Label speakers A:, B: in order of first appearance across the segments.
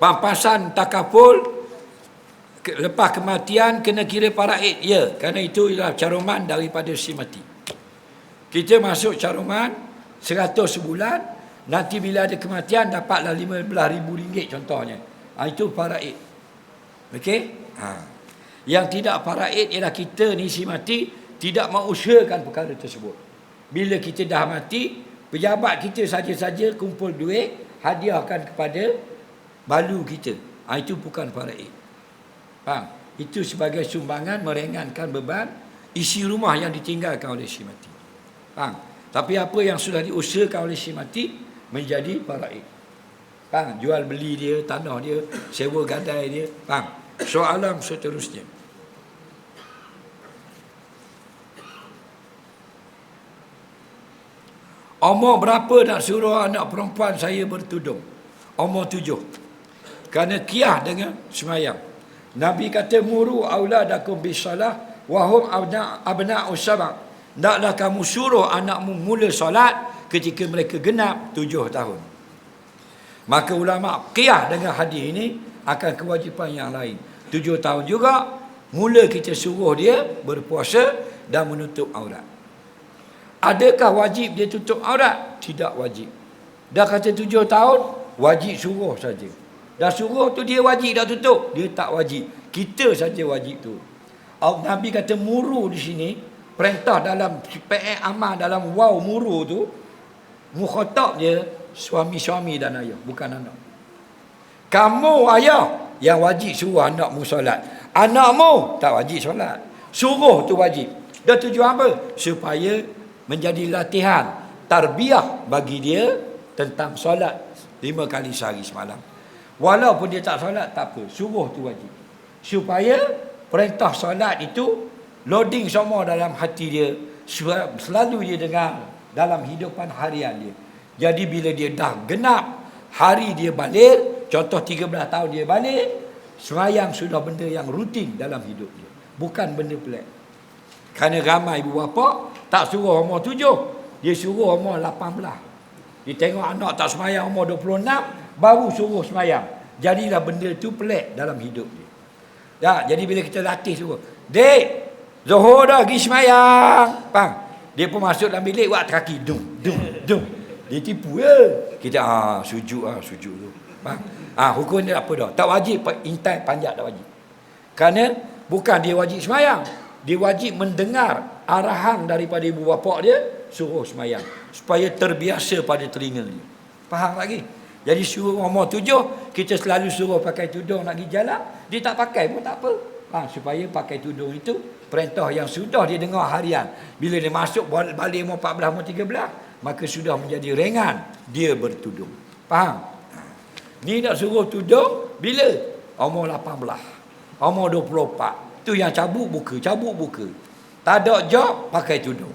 A: Pampasan takaful lepas kematian kena kira faraid. Ya, kerana itu ialah caruman daripada si mati. Kita masuk caruman 100 sebulan, nanti bila ada kematian dapatlah RM15,000 contohnya. Ha, itu faraid. Okey? Ha. Yang tidak faraid ialah kita ni si mati tidak mengusahakan perkara tersebut. Bila kita dah mati, pejabat kita saja-saja kumpul duit, hadiahkan kepada balu kita. Ha, itu bukan faraid. Faham? Itu sebagai sumbangan meringankan beban isi rumah yang ditinggalkan oleh si mati. Faham? Tapi apa yang sudah diusahakan oleh si mati menjadi faraid. Faham? Jual beli dia, tanah dia, sewa gadai dia. Faham? Soalan seterusnya. Umur berapa nak suruh anak perempuan saya bertudung? Umur tujuh. Kerana kiah dengan semayang. Nabi kata muru auladakum bisalah wahum abna abna usaba. Naklah kamu suruh anakmu mula solat ketika mereka genap tujuh tahun. Maka ulama qiyah dengan hadis ini akan kewajipan yang lain. Tujuh tahun juga mula kita suruh dia berpuasa dan menutup aurat. Adakah wajib dia tutup aurat? Tidak wajib. Dah kata tujuh tahun, wajib suruh saja. Dah suruh tu dia wajib dah tutup. Dia tak wajib. Kita saja wajib tu. Nabi kata muru di sini, perintah dalam PN amal dalam waw muru tu, mukhatab dia suami-suami dan ayah, bukan anak. Kamu ayah yang wajib suruh anakmu solat. Anakmu tak wajib solat. Suruh tu wajib. Dah tujuan apa? Supaya menjadi latihan tarbiyah bagi dia tentang solat lima kali sehari semalam. Walaupun dia tak solat tak apa, suruh tu wajib. Supaya perintah solat itu loading semua dalam hati dia selalu dia dengar dalam hidupan harian dia. Jadi bila dia dah genap hari dia balik, contoh 13 tahun dia balik, semayang sudah benda yang rutin dalam hidup dia. Bukan benda pelik. Kerana ramai ibu bapa tak suruh umur tujuh. Dia suruh umur lapan belas. Dia tengok anak tak semayang umur dua puluh enam. Baru suruh semayang. Jadilah benda tu pelik dalam hidup dia. Ya, jadi bila kita latih suruh. Dek, Zohor dah pergi semayang. Faham? Dia pun masuk dalam bilik buat kaki. Dung, dung, dung. Dia tipu ya. Kita ah sujud ah sujud tu. Faham? Ah hukum dia apa dah? Tak wajib intai panjat tak wajib. Kerana bukan dia wajib semayang. Dia wajib mendengar arahan daripada ibu bapa dia suruh semayang supaya terbiasa pada telinga dia. Faham lagi? Jadi suruh umur tujuh, kita selalu suruh pakai tudung nak pergi jalan, dia tak pakai pun tak apa. Ha, supaya pakai tudung itu perintah yang sudah dia dengar harian. Bila dia masuk balik umur 14 umur 13, maka sudah menjadi ringan dia bertudung. Faham? Ni nak suruh tudung bila? Umur 18. Umur 24. Tu yang cabut buka, cabut buka. Tak ada job, pakai tudung.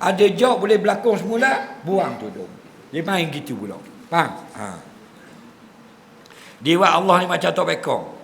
A: Ada job boleh berlakon semula, buang tudung. Dia main gitu pula. Faham? Ha. Dia buat Allah ni macam tok bekong.